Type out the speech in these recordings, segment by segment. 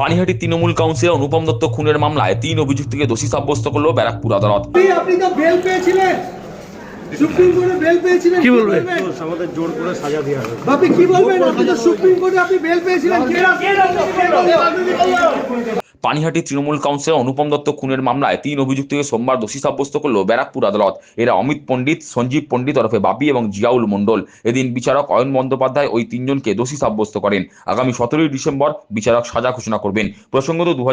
Panihati Trinamool councillor Anupam Dutta খুনের মামলায় তিন অভিযুক্তকে দোষী সাব্যস্ত করল ব্যারাকপুর আদালত। আপনি তো বেল পেয়েছিলেন। সুপ্রিম কোর্টে বেল পেয়েছিলেন। কি বলবেন? আমাদের জোর করে সাজা দেওয়া হবে। আপনি কি বলবেন? আপনি তো সুপ্রিম কোর্টে আপনি বেল পেয়েছিলেন। কে? পানিহাটি তৃণমূল কাউন্সিলর অনুপম দত্ত খুনের মামলায় তিন অভিযুক্তকে সোমবার দোষী সাব্যস্ত করল ব্যারাকপুর আদালত। এরা অমিত পণ্ডিত, সঞ্জীব পণ্ডিত ওরফে বাপি এবং জিয়াউল মণ্ডল। এদিন বিচারক অয়ন বন্দ্যোপাধ্যায় ওই তিনজনকে দোষী সাব্যস্ত করেন। আগামী সতেরোই ডিসেম্বর বিচারক সাজা ঘোষণা করবেন। প্রসঙ্গত দু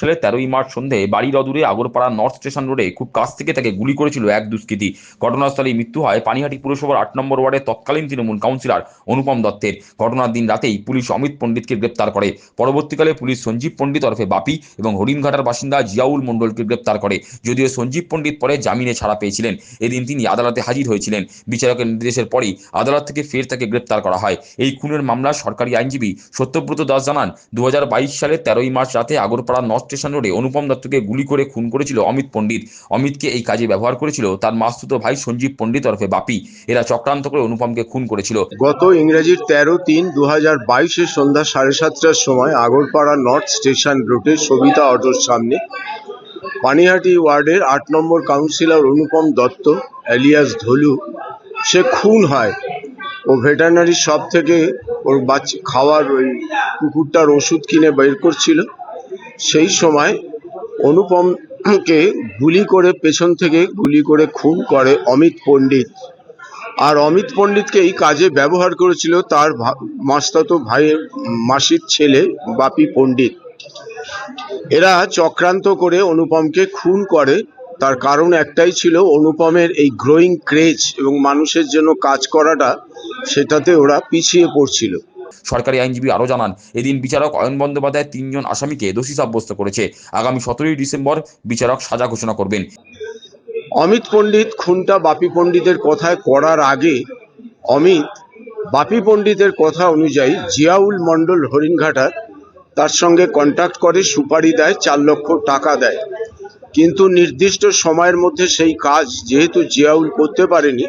সালে তেরোই মার্চ সন্ধে বাড়ির অদূরে আগরপাড়া নর্থ স্টেশন রোডে খুব কাছ থেকে তাকে গুলি করেছিল এক দুষ্কৃতী। ঘটনাস্থলে মৃত্যু হয় পানিহাটি পুরসভার আট নম্বর ওয়ার্ডের তৎকালীন তৃণমূল কাউন্সিলর অনুপম দত্তের। ঘটনার দিন রাতেই পুলিশ অমিত পণ্ডিতকে গ্রেপ্তার করে। পরবর্তীকালে পুলিশ সঞ্জীব পণ্ডিত ওরফে বাপি এবং হরিণঘাটার বাসিন্দা জিয়াউল মণ্ডলকে গ্রেপ্তার করে। যদিও সঞ্জীব পণ্ডিত পরে জামিনে ছাড়া পেয়েছিলেন। এদিন তিনি আদালতে হাজির হয়েছিলেন। বিচারকের নির্দেশের পরেই আদালত থেকে ফের তাকে গ্রেপ্তার করা হয়। এই খুনের মামলা সরকারি আইনজীবী সত্যব্রত দাস জানান দু সালের তেরোই মার্চ রাতে আগরপাড়া নর্থ স্টেশন রোডে অনুপম দত্তকে গুলি করে খুন করেছিল অমিত পণ্ডিত। অমিতকে এই কাজে ব্যবহার করেছিল তার মাস্তুত ভাই সঞ্জীব পণ্ডিত ওরফে বাপি। এরা চক্রান্ত করে অনুপমকে খুন করেছিল। গত ইংরেজির তেরো তিন দু হাজার বাইশের সন্ধ্যা সাড়ে সাতটার সময় আগরপাড়া নর্থ স্টেশন রোডে সবিতা অটোর সামনে। পানিহাটি ওয়ার্ডের আট নম্বর কাউন্সিলর অনুপম দত্ত অ্যালিয়াস ধলু, সে খুন হয় ও ভেটারিনারি শপ থেকে ওর বাচ্চা খাওয়ার ওই কুকুরটার ওষুধ কিনে বের করছিল। সেই সময় অনুপমকে গুলি করে পেছন থেকে গুলি করে খুন করে অমিত পণ্ডিত। আর অমিত পণ্ডিতকে এই কাজে ব্যবহার করেছিল তার মাস্তাতো ভাইয়ের মাসির ছেলে বাপি পণ্ডিত। এরা চক্রান্ত করে অনুপমকে খুন করে। তার কারণ একটাই ছিল অনুপমের এই গ্রোয়িং ক্রেজ এবং মানুষের জন্য কাজ করাটা সেটাতে ওরা পিছিয়ে পড়ছিল। সরকারি আইনজীবী আরও জানান এদিন বিচারক অয়ন বন্দ্যোপাধ্যায় তিনজন আসামিকে দোষী সাব্যস্ত করেছে। আগামী সতেরোই ডিসেম্বর বিচারক সাজা ঘোষণা করবেন। অমিত পণ্ডিত খুনটা বাপি পণ্ডিতের কথায় করার আগে অমিত বাপি পণ্ডিতের কথা অনুযায়ী জিয়াউল মণ্ডল হরিণঘাটার তার সঙ্গে কন্ট্যাক্ট করে সুপারি দেয়, চার লক্ষ টাকা দেয়। কিন্তু নির্দিষ্ট সময়ের মধ্যে সেই কাজ যেহেতু জিয়াউল করতে পারেনি,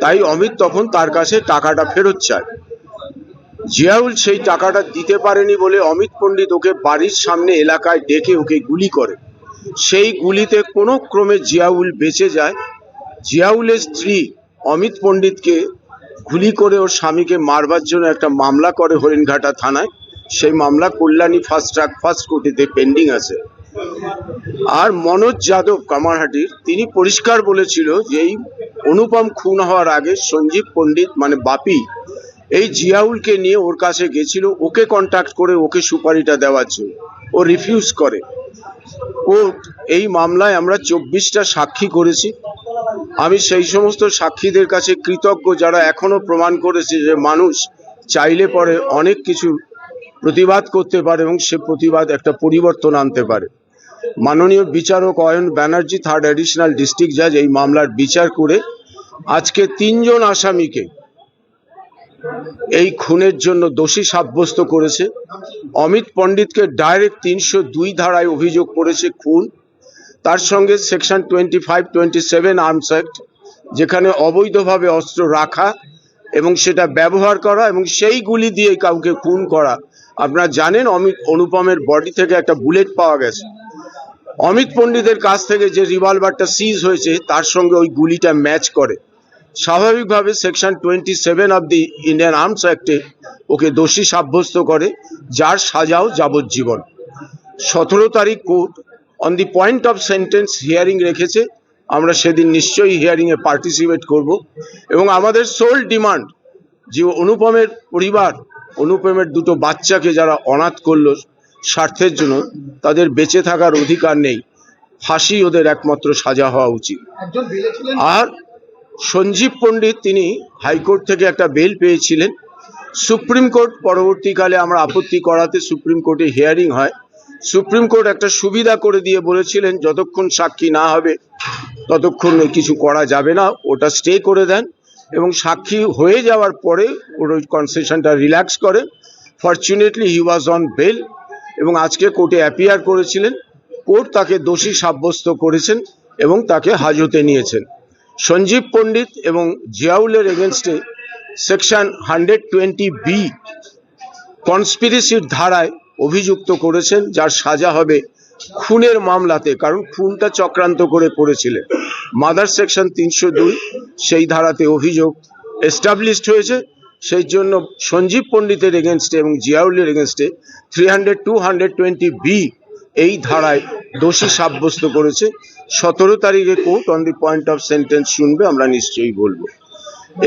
তাই অমিত তখন তার কাছে টাকাটা ফেরত চায়। জিয়াউল সেই টাকাটা দিতে পারেনি বলে অমিত পণ্ডিত ওকে বাড়ির সামনে এলাকায় ডেকে ওকে গুলি করে। সেই গুলিতে কোনো ক্রমে জিয়াউল বেঁচে যায়। জিয়াউলের স্ত্রী অমিত পণ্ডিতকে গুলি করে ওর স্বামীকে মারবার জন্য একটা মামলা করে হরিণঘাটা থানায়। সেই মামলা কল্যাণী ফার্স্ট ট্র্যাক ফার্স্ট কোর্টেতে পেন্ডিং আছে। আর মনোজ যাদব কামারহাটির, তিনি পরিষ্কার বলেছিল যে এই অনুপম খুন হওয়ার আগে সঞ্জীব পণ্ডিত মানে বাপি এই জিয়াউলকে নিয়ে ওর কাছে গেছিল, ওকে কন্ট্যাক্ট করে ওকে সুপারিটা দেওয়ার জন্য। ও রিফিউজ করে। কোর্ট এই মামলায় আমরা চব্বিশটা সাক্ষী করেছি। আমি সেই সমস্ত সাক্ষীদের কাছে কৃতজ্ঞ যারা এখনও প্রমাণ করেছে যে মানুষ চাইলে পরে অনেক কিছু প্রতিবাদ করতে পারে এবং সে প্রতিবাদ একটা পরিবর্তন আনতে পারে। মাননীয় বিচারক Ayan Banerjee third additional district জাজ এই মামলার বিচার করে আজকে তিনজন আসামিকে এই খুনের জন্য দোষী সাব্যস্ত করেছে। অমিত পণ্ডিতকে ডাইরেক্ট তিনশো দুই ধারায় অভিযোগ করেছে খুন। তার সঙ্গে section twenty five twenty seven arms act যেখানে অবৈধভাবে অস্ত্র রাখা এবং সেটা ব্যবহার করা এবং সেই গুলি দিয়ে কাউকে খুন করা আপনারা জানেন অমিত অনুপমের বডি থেকে একটা বুলেট পাওয়া গেছে। অমিত পণ্ডিতের কাছ থেকে যে রিভলভারটা সিজ হয়েছে, তার সঙ্গে ওই গুলিটা ম্যাচ করে। স্বাভাবিকভাবে section twenty seven of the Indian arms অ্যাক্টে ওকে দোষী সাব্যস্ত করে, যার সাজাও যাবজ্জীবন। সতেরো তারিখ court on the point of sentence hearing রেখেছে। আমরা সেদিন নিশ্চয়ই হিয়ারিংয়ে পার্টিসিপেট করব। এবং আমাদের সোল ডিমান্ড যে অনুপমের পরিবার অনুপমের দুটো বাচ্চাকে যারা অনাথ করল স্বার্থের জন্য তাদের বেঁচে থাকার অধিকার নেই। ফাঁসি ওদের একমাত্র সাজা হওয়া উচিত। আর সঞ্জীব পণ্ডিত তিনি হাইকোর্ট থেকে একটা বেল পেয়েছিলেন। সুপ্রিম কোর্ট পরবর্তীকালে আমরা আপত্তি করাতে সুপ্রিম কোর্টে হিয়ারিং হয়। সুপ্রিম কোর্ট একটা সুবিধা করে দিয়ে বলেছিলেন যতক্ষণ সাক্ষী না হবে ততক্ষণ কিছু করা যাবে না ওটা স্টে করে দেন। এবং সাক্ষী হয়ে যাওয়ার পরে ওর ওই কনসেশনটা রিল্যাক্স করে। Fortunately he was on bail এবং আজকে কোর্টে অ্যাপিয়ার করেছিলেন। কোর্ট তাকে দোষী সাব্যস্ত করেছেন এবং তাকে হাজতে নিয়েছেন। সঞ্জীব পণ্ডিত এবং জিয়াউলের এগেনস্টে সেকশন হান্ড্রেড টোয়েন্টি বি কনস্পিরেসির ধারায় অভিযুক্ত করেছেন, যার সাজা হবে খুনের মামলাতে, কারণ খুনটা চক্রান্ত করে করেছিলেন। মাদার সেকশন তিনশো দুই সেই ধারাতে অভিযোগ এস্টাবলিশড হয়েছে। সেই জন্য সঞ্জীব পণ্ডিতের এগেনস্টে এবং জিয়াউলের এগেনস্টে three hundred two hundred twenty B এই ধারায় দোষী সাব্যস্ত করেছে। সতেরো তারিখে court on the point of sentence শুনবে, আমরা নিশ্চয়ই বলব।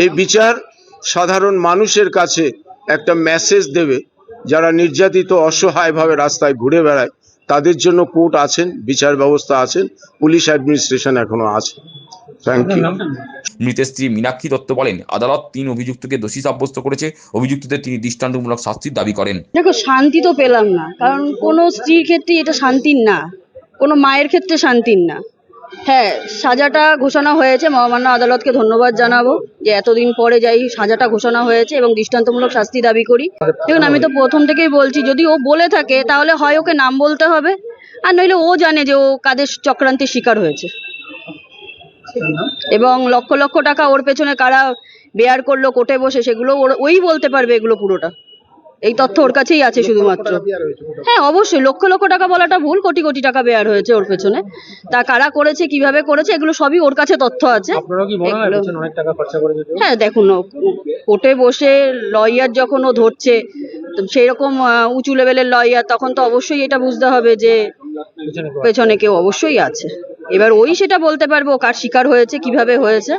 এই বিচার সাধারণ মানুষের কাছে একটা মেসেজ দেবে, যারা নির্যাতিত, অসহায়ভাবে রাস্তায় ঘুরে বেড়ায়, তাদের জন্য কোর্ট আছেন, বিচার ব্যবস্থা আছেন, পুলিশ অ্যাডমিনিস্ট্রেশন এখনও আছে। মৃতের স্ত্রী মীনাক্ষী দত্ত বলেন আদালত তিন অভিযুক্তকে দোষী সাব্যস্ত করেছে। অভিযুক্তদের তিনি দৃষ্টান্তমূলক শাস্তির দাবি করেন। দেখো শান্তি তো পেলাম না কারণ কোনো স্ত্রীর ক্ষেত্রে এটা শান্তির না কোনো মায়ের ক্ষেত্রে শান্তির না। হ্যাঁ সাজাটা ঘোষণা হয়েছে মহামান্য আদালতকে ধন্যবাদ জানাব যে এতদিন পরে যাই সাজাটা ঘোষণা হয়েছে এবং দৃষ্টান্তমূলক শাস্তি দাবি করি। দেখুন আমি তো প্রথম থেকেই বলছি যদি ও বলে থাকে তাহলে হয় ওকে নাম বলতে হবে আর নইলে ও জানে যে ও কাদের চক্রান্তের শিকার হয়েছে। এবং লক্ষ লক্ষ টাকা ওর পেছনে কারা বেয়ার করল কোর্টে বসে সেগুলো ওর ওই বলতে পারবে এগুলো পুরোটা। এই তথ্য ওর কাছেই আছে শুধুমাত্র। হ্যাঁ অবশ্যই লক্ষ লক্ষ টাকা বলাটা ভুল কোটি কোটি টাকা বেয়ার হয়েছে ওর পেছনে। তা কারা করেছে কীভাবে করেছে এগুলো সবই ওর কাছে তথ্য আছে। হয় দেখুন কোর্টে বসে লয়ার যখন ও ধরছে সেই রকম উঁচু লেভেলের লয়ার তখন তো অবশ্যই এটা বুঝতে হবে যে পেছনে কেউ অবশ্যই আছে। এবার ওই সেটা বলতে পারব কার শিকার হয়েছে কীভাবে হয়েছে?